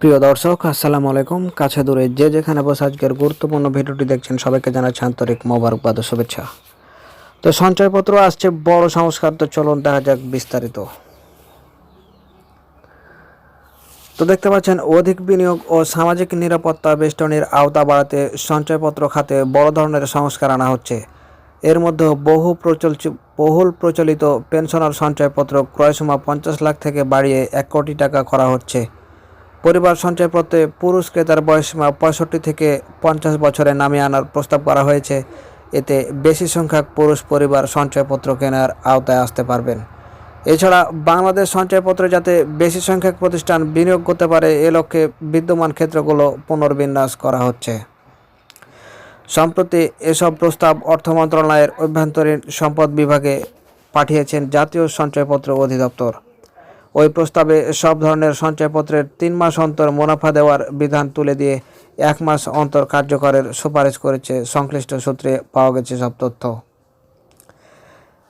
প্রিয় দর্শক, আসসালামু আলাইকুম। কাছে দূরে যে যেখানে বসে আজকের গুরুত্বপূর্ণ ভিডিওটি দেখছেন, সবাইকে জানাচ্ছি আন্তরিক মোবারকবাদ শুভেচ্ছা। তো সঞ্চয়পত্র আসছে, বড় সংস্কার, তো চলুন দেখা যাক বিস্তারিত। তো দেখতে পাচ্ছেন, অধিক বিনিয়োগ ও সামাজিক নিরাপত্তা বেষ্টনীর আওতা বাড়াতে সঞ্চয়পত্র খাতে বড় ধরনের সংস্কার আনা হচ্ছে। এর মধ্যে বহু প্রচলিত বহুল প্রচলিত পেনশনার সঞ্চয়পত্র ক্রয়সীমা পঞ্চাশ লাখ থেকে বাড়িয়ে এক কোটি টাকা করা হচ্ছে। পরিবার সঞ্চয়পত্রে পুরুষ ক্রেতার বয়সীমা পঁয়ষট্টি থেকে পঞ্চাশ বছরে নামিয়ে আনার প্রস্তাব করা হয়েছে। এতে বেশি সংখ্যক পুরুষ পরিবার সঞ্চয়পত্র কেনার আওতায় আসতে পারবেন। এছাড়া বাংলাদেশ সঞ্চয়পত্রে যাতে বেশি সংখ্যক প্রতিষ্ঠান বিনিয়োগ করতে পারে, এ লক্ষ্যে বিদ্যমান ক্ষেত্রগুলো পুনর্বিন্যাস করা হচ্ছে। সম্প্রতি এসব প্রস্তাব অর্থ মন্ত্রণালয়ের অভ্যন্তরীণ সম্পদ বিভাগে পাঠিয়েছেন জাতীয় সঞ্চয়পত্র অধিদপ্তর। ওই প্রস্তাবে সব ধরনের সঞ্চয়পত্রের তিন মাস অন্তর মুনাফা দেওয়ার বিধান তুলে দিয়ে এক মাস অন্তর কার্যকরের সুপারিশ করেছে সংশ্লিষ্ট সূত্রে পাওয়া গেছে সব তথ্য।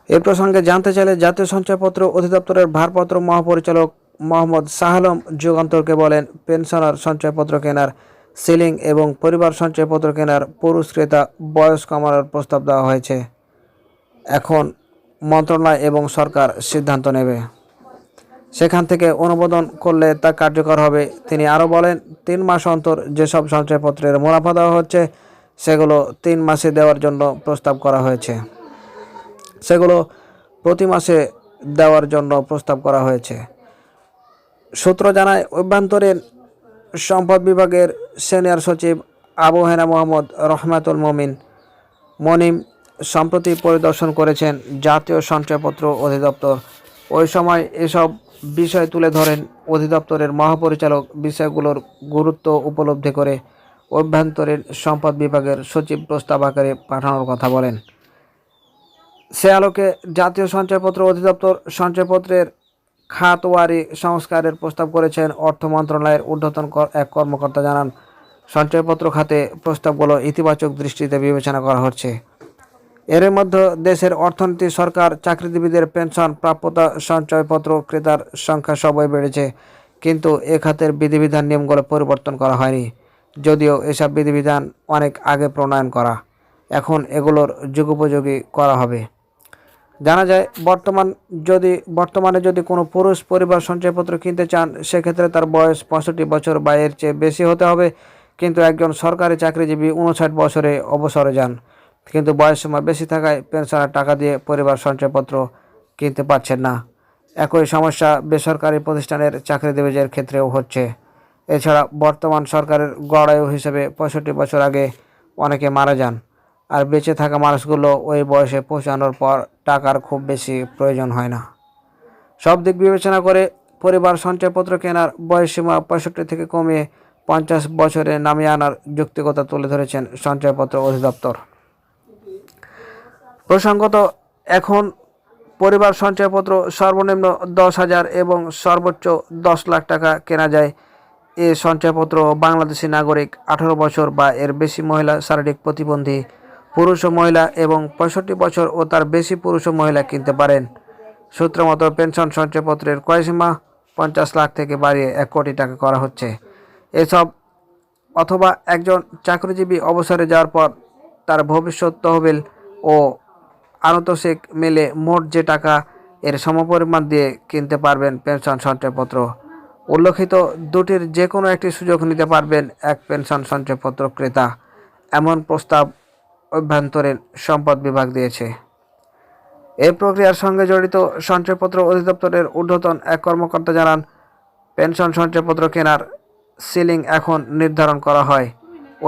এ প্রসঙ্গে জানতে চাইলে জাতীয় সঞ্চয়পত্র অধিদপ্তরের ভারপত্র মহাপরিচালক মোহাম্মদ শাহালম যুগান্তরকে বলেন, পেনশনার সঞ্চয়পত্র কেনার, সিলিং এবং পরিবার সঞ্চয়পত্র কেনার পুরুষ ক্রেতা বয়স কমানোর প্রস্তাব দেওয়া হয়েছে। এখন মন্ত্রণালয় এবং সরকার সিদ্ধান্ত নেবে। সেখান থেকে অনুমোদন করলে তা কার্যকর হবে। তিনি আরও বলেন, তিন মাস অন্তর যেসব সঞ্চয়পত্রের মুনাফা দেওয়া হচ্ছে, সেগুলো তিন মাসে দেওয়ার জন্য প্রস্তাব করা হয়েছে। সেগুলো প্রতি মাসে দেওয়ার জন্য প্রস্তাব করা হয়েছে। সূত্র জানায়, অভ্যন্তরীণ সম্পদ বিভাগের সিনিয়র সচিব আবু হেনা মোহাম্মদ রহমাতুল মমিন মনিম সম্প্রতি পরিদর্শন করেছেন জাতীয় সঞ্চয়পত্র অধিদপ্তর। ওই সময় এসব বিষয় তুলে ধরেন অধিদপ্তরের মহাপরিচালক বিষয়গুলোর গুরুত্ব উপলব্ধি করে অভ্যন্তরীণ সম্পদ বিভাগের সচিব প্রস্তাব আকারে পাঠানোর কথা বলেন। সে আলোকে জাতীয় সঞ্চয়পত্র অধিদপ্তর সঞ্চয়পত্রের খাতওয়ারি সংস্কারের প্রস্তাব করেছেন অর্থ মন্ত্রণালয়ের ঊর্ধ্বতন এক কর্মকর্তা জানান, সঞ্চয়পত্র খাতে প্রস্তাবগুলো ইতিবাচক দৃষ্টিতে বিবেচনা করা হচ্ছে। এর মধ্যে দেশের অর্থনীতি, সরকার, চাকরিজীবীদের পেনশন, প্রাপ্যতা, সঞ্চয়পত্র, ক্রেতার সংখ্যা সবই বেড়েছে। কিন্তু এ খাতের বিধিবিধান নিয়মগুলো পরিবর্তন করা হয়নি। যদিও এসব বিধিবিধান অনেক আগে প্রণয়ন করা। এখন এগুলোর যুগোপযোগী করা হবে। জানা যায়, বর্তমান যদি, বর্তমানে যদি কোনো পুরুষ পরিবার সঞ্চয়পত্র কিনতে চান, সেক্ষেত্রে তার বয়স পঁয়ষট্টি বছর বা এর চেয়ে বেশি হতে হবে। কিন্তু একজন সরকারি চাকরিজীবী উনষাট বছরে অবসরে যান। কিন্তু বয়স সীমা বেশি থাকায় পেনশনের টাকা দিয়ে পরিবার সঞ্চয়পত্র কিনতে পারছেন না। একই সমস্যা বেসরকারি প্রতিষ্ঠানের চাকরি চাকরিজীবীদের ক্ষেত্রেও হচ্ছে। এছাড়া বর্তমান সরকারের গড়ায়ু হিসেবে পঁয়ষট্টি বছর আগে অনেকে মারা যান। আর বেঁচে থাকা মানুষগুলো ওই বয়সে পৌঁছানোর পর টাকার খুব বেশি প্রয়োজন হয় না। সব দিক বিবেচনা করে পরিবার সঞ্চয়পত্র কেনার বয়সসীমা পঁয়ষট্টি থেকে কমিয়ে পঞ্চাশ বছরে নামিয়ে আনার যৌক্তিকতা তুলে ধরেছেন সঞ্চয়পত্র অধিদপ্তর। প্রসঙ্গত, এখন পরিবার সঞ্চয়পত্র সর্বনিম্ন দশ হাজার এবং সর্বোচ্চ দশ লাখ টাকা কেনা যায়। এ সঞ্চয়পত্র বাংলাদেশি নাগরিক আঠারো বছর বা এর বেশি মহিলা শারীরিক প্রতিবন্ধী, পুরুষ ও মহিলা এবং পঁয়ষট্টি বছর ও তার বেশি পুরুষ ও মহিলা কিনতে পারেন। সূত্র মতো, পেনশন সঞ্চয়পত্রের ক্রয়সীমা পঞ্চাশ লাখ থেকে বাড়িয়ে এক কোটি টাকা করা হচ্ছে। এসব অথবা একজন চাকরিজীবী অবসরে যাওয়ার পর তার ভবিষ্যৎ তহবিল ও আনতোষিক মেলে মোট যে টাকা এর সমপরিমাণ দিয়ে কিনতে পারবেন পেনশন সঞ্চয়পত্র। উল্লেখিত দুটির যে কোনো একটি সুযোগ নিতে পারবেন এক পেনশন সঞ্চয়পত্র ক্রেতা, এমন প্রস্তাব অভ্যন্তরীণ সম্পদ বিভাগ দিয়েছে। এই প্রক্রিয়ার সঙ্গে জড়িত সঞ্চয়পত্র অধিদপ্তরের ঊর্ধ্বতন এক কর্মকর্তা জানান, পেনশন সঞ্চয়পত্র কেনার সিলিং এখন নির্ধারণ করা হয়।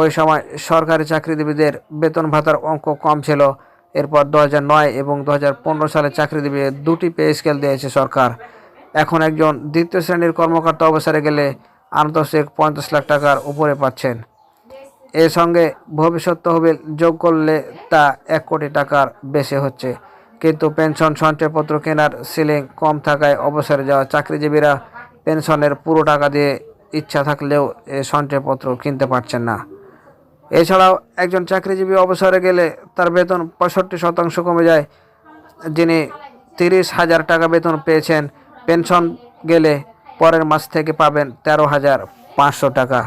ওই সময় সরকারি চাকরিজীবীদের বেতন ভাতার অঙ্ক কম ছিল এরপর দু নয় এবং দু হাজার পনেরো সালে চাকরিজীবীদের দুটি পে স্কেল দিয়েছে সরকার। এখন একজন দ্বিতীয় শ্রেণির কর্মকর্তা অবসরে গেলে আন্তর্জাতিক পঞ্চাশ লাখ টাকার উপরে পাচ্ছেন। এর সঙ্গে ভবিষ্যৎ তহবিল যোগ করলে তা এক কোটি টাকার বেশি হচ্ছে। কিন্তু পেনশন সঞ্চয়পত্র কেনার সিলিং কম থাকায় অবসরে যাওয়া চাকরিজীবীরা পেনশনের পুরো টাকা দিয়ে ইচ্ছা থাকলেও এ সঞ্চয়পত্র কিনতে পারছেন না। এছাড়াও একজন চাকরিজীবী অবসরে গেলে তার বেতন পঁয়ষট্টি শতাংশ কমে যায়, যিনি তিরিশ হাজার টাকা বেতন পেয়েছেন। পেনশন গেলে পরের মাস থেকে পাবেন তেরো হাজার পাঁচশো টাকা।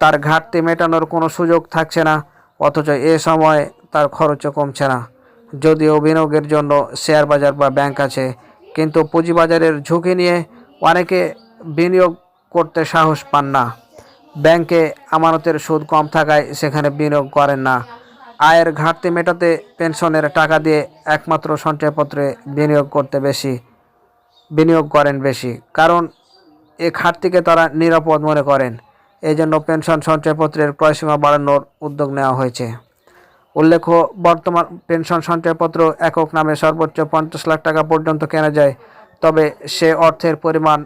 তার ঘাটতি মেটানোর কোনো সুযোগ থাকছে না, অথচ এ সময় তার খরচও কমছে না। যদিও বিনিয়োগের জন্য শেয়ার বাজার বা ব্যাংক আছে, কিন্তু পুঁজিবাজারের ঝুঁকি নিয়ে অনেকে বিনিয়োগ করতে সাহস পান না। ব্যাংকে আমানতের সুদ কম থাকায় সেখানে বিনিয়োগ করেন না। আয়ের ঘাটতি মেটাতে পেনশনের টাকা দিয়ে একমাত্র সঞ্চয়পত্রে বিনিয়োগ করতে বেশি, বিনিয়োগ করেন বেশি। কারণ এ ঘাটতিকে তারা নিরাপদ মনে করেন। এই জন্য পেনশন সঞ্চয়পত্রের ক্রয়সীমা বাড়ানোর উদ্যোগ নেওয়া হয়েছে। উল্লেখ্য, বর্তমান পেনশন সঞ্চয়পত্র একক নামে সর্বোচ্চ পঞ্চাশ লাখ টাকা পর্যন্ত কেনা যায়। তবে সে অর্থের পরিমাণ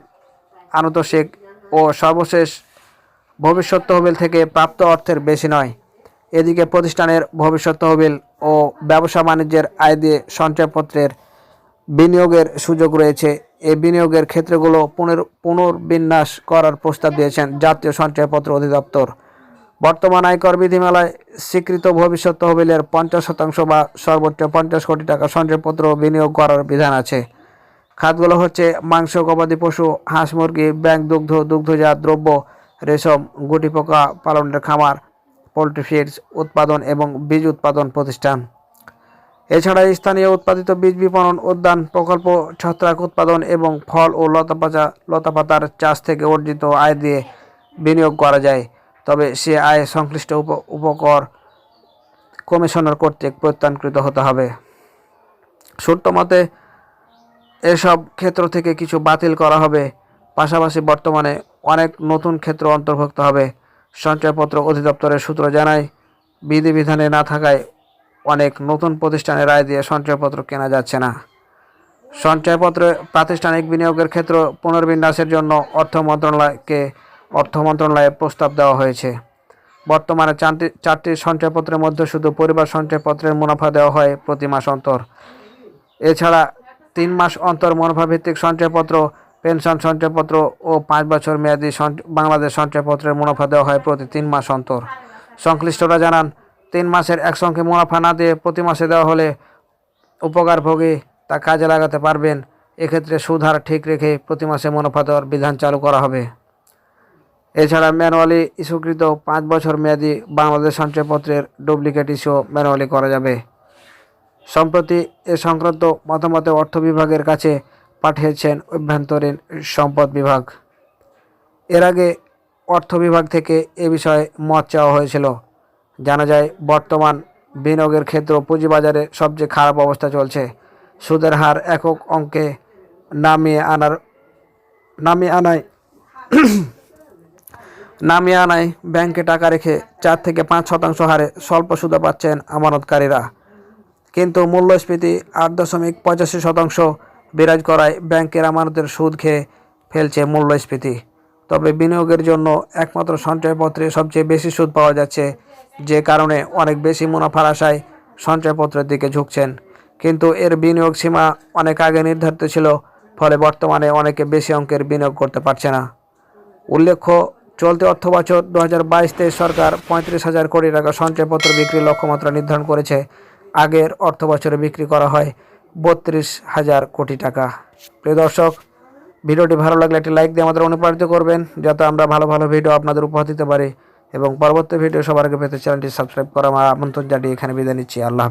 আনুতোষিক ও সর্বশেষ ভবিষ্যৎ তহবিল থেকে প্রাপ্ত অর্থের বেশি নয়। এদিকে প্রতিষ্ঠানের ভবিষ্যৎ তহবিল ও ব্যবসা বাণিজ্যের আয় দিয়ে সঞ্চয়পত্রের বিনিয়োগের সুযোগ রয়েছে। এই বিনিয়োগের ক্ষেত্রগুলো পুনর পুনর্বিন্যাস করার প্রস্তাব দিয়েছেন জাতীয় সঞ্চয়পত্র অধিদপ্তর। বর্তমান আয়কর বিধিমালায় স্বীকৃত ভবিষ্যৎ তহবিলের পঞ্চাশ শতাংশ বা সর্বোচ্চ পঞ্চাশ কোটি টাকা সঞ্চয়পত্র বিনিয়োগ করার বিধান আছে। খাতগুলো হচ্ছে মাংস, গবাদি পশু, হাঁস মুরগি, ব্যাংক দুগ্ধ, দুগ্ধজাত দ্রব্য রেশম, গুটি পোকা পালনের খামার, পোলট্রি ফিডস উৎপাদন এবং বীজ উৎপাদন প্রতিষ্ঠান। এছাড়া স্থানীয় উৎপাদিত বীজ বিপণন উদ্যান, প্রকল্প, ছত্রাক উৎপাদন এবং ফল ও লতাপাতা লতাপাতার চাষ থেকে অর্জিত আয় দিয়ে বিনিয়োগ করা যায়। তবে সে আয় সংশ্লিষ্ট উপ উপকর কমিশনার কর্তৃক প্রত্যানকৃত হতে হবে। সূত্র মতে, এসব ক্ষেত্র থেকে কিছু বাতিল করা হবে। পাশাপাশি বর্তমানে অনেক নতুন ক্ষেত্র অন্তর্ভুক্ত হবে। সঞ্চয়পত্র অধিদপ্তরের সূত্র জানায়, বিধিবিধানে না থাকায় অনেক নতুন প্রতিষ্ঠানের রায় দিয়ে সঞ্চয়পত্র কেনা যাচ্ছে না। সঞ্চয়পত্রে প্রাতিষ্ঠানিক বিনিয়োগের ক্ষেত্র পুনর্বিন্যাসের জন্য অর্থ মন্ত্রণালয়কে অর্থ মন্ত্রণালয়ে প্রস্তাব দেওয়া হয়েছে। বর্তমানে চারটি চারটি সঞ্চয়পত্রের মধ্যে শুধু পরিবার সঞ্চয়পত্রের মুনাফা দেওয়া হয় প্রতি মাস অন্তর। এছাড়া তিন মাস অন্তর মুনাফাভিত্তিক সঞ্চয়পত্র পেনশন সঞ্চয়পত্র ও পাঁচ বছর মেয়াদী বাংলাদেশ সঞ্চয়পত্রের মুনাফা দেওয়া হয় প্রতি তিন মাস অন্তর। সংশ্লিষ্টরা জানান, তিন মাসের একসঙ্গে মুনাফা না দিয়ে প্রতি মাসে দেওয়া হলে উপকারভোগী তা কাজে লাগাতে পারবেন। এক্ষেত্রে সুদ হার ঠিক রেখে প্রতি মাসে মুনাফা দেওয়ার বিধান চালু করা হবে। এছাড়া ম্যানুয়ালি ইস্যুকৃত পাঁচ বছর মেয়াদী বাংলাদেশ সঞ্চয়পত্রের ডুপ্লিকেট ইস্যু ম্যানুয়ালি করা যাবে। সম্প্রতি এ সংক্রান্ত মতামতে অর্থ বিভাগের কাছে পাঠিয়েছেন অভ্যন্তরীণ সম্পদ বিভাগ। এর আগে অর্থ বিভাগ থেকে এ বিষয়ে মত চাওয়া হয়েছিল। জানা যায়, বর্তমান বিনিয়োগের ক্ষেত্র পুঁজিবাজারে সবচেয়ে খারাপ অবস্থা চলছে। সুদের হার একক অঙ্কে নামিয়ে আনার, নামিয়ে আনায় নামিয়ে আনায় ব্যাংকে টাকা রেখে চার থেকে পাঁচ শতাংশ হারে স্বল্প সুদে পাচ্ছেন আমানতকারীরা। কিন্তু মূল্যস্ফীতি আট দশমিক পঁচাশি শতাংশ বিরাজ করায় ব্যাংকের আমানতের সুদ খেয়ে ফেলছে মূল্যস্ফীতি। তবে বিনিয়োগের জন্য একমাত্র সঞ্চয়পত্রে সবচেয়ে বেশি সুদ পাওয়া যাচ্ছে, যে কারণে অনেক বেশি মুনাফার আশায় সঞ্চয়পত্রের দিকে ঝুঁকছেন। কিন্তু এর বিনিয়োগ সীমা অনেক আগে নির্ধারিত ছিল, ফলে বর্তমানে অনেকে বেশি অঙ্কের বিনিয়োগ করতে পারছে না। উল্লেখ্য, চলতি অর্থ বছর দু হাজার বাইশ তেইশ সরকার পঁয়ত্রিশ হাজার কোটি টাকা সঞ্চয়পত্র বিক্রির লক্ষ্যমাত্রা নির্ধারণ করেছে। আগের অর্থ বছরে বিক্রি করা হয় বত্রিশ হাজার কোটি টাকা। প্রিয় দর্শক, ভিডিওটি ভালো লাগলে একটি লাইক দিয়ে আমাদের অনুপ্রাণিত করবেন, যাতে আমরা ভালো ভালো ভিডিও আপনাদের উপহার দিতে পারি। এবং পরবর্তী ভিডিও সবার আগে পেতে চ্যানেলটি সাবস্ক্রাইব করা আমার আমন্ত্রণ জানিয়ে এখানে বিদায় নিচ্ছি। আল্লাহ।